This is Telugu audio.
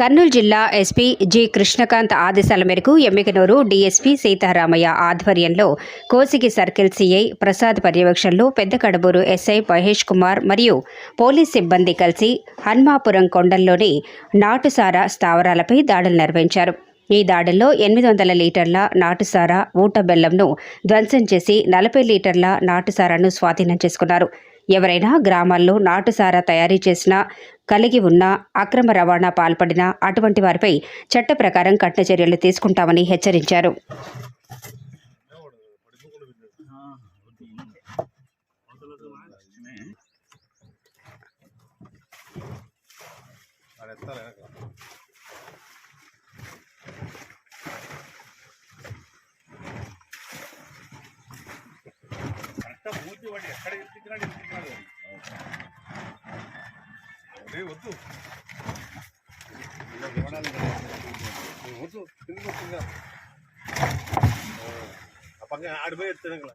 కర్నూలు జిల్లా ఎస్పీ జి కృష్ణకాంత్ ఆదేశాల మేరకు ఎమ్మికనూరు డీఎస్పీ సీతారామయ్య ఆధ్వర్యంలో కోసిగి సర్కిల్ సీఐ ప్రసాద్ పర్యవేక్షణలో పెద్ద కడబూరు ఎస్ఐ మహేష్ కుమార్ మరియు పోలీస్ సిబ్బంది కలిసి హన్మాపురం కొండల్లోని నాటుసారా స్థావరాలపై దాడులు నిర్వహించారు. ఈ దాడుల్లో ఎనిమిది వందల లీటర్ల నాటుసారా ఊట బెల్లంను ధ్వంసం చేసి నలభై లీటర్ల నాటుసారాను స్వాధీనం చేసుకున్నారు. ఎవరైనా గ్రామాల్లో నాటుసారా తయారీ చేసిన కలిగి ఉన్న అక్రమ రవాణా పాల్పడిన అటువంటి వారిపై చట్ట ప్రకారం కఠిన చర్యలు తీసుకుంటామని హెచ్చరించారు. కరెక్ట్గా మూర్తి వాడు ఎక్కడ ఎత్తికినాడు ఎత్తికినాడు అదే వద్దు ఇలా వివరాలు కదా. నువ్వు వద్దు తిరిగి వస్తుందా ఆ పక్కన ఆడిపోయి ఎత్తినాక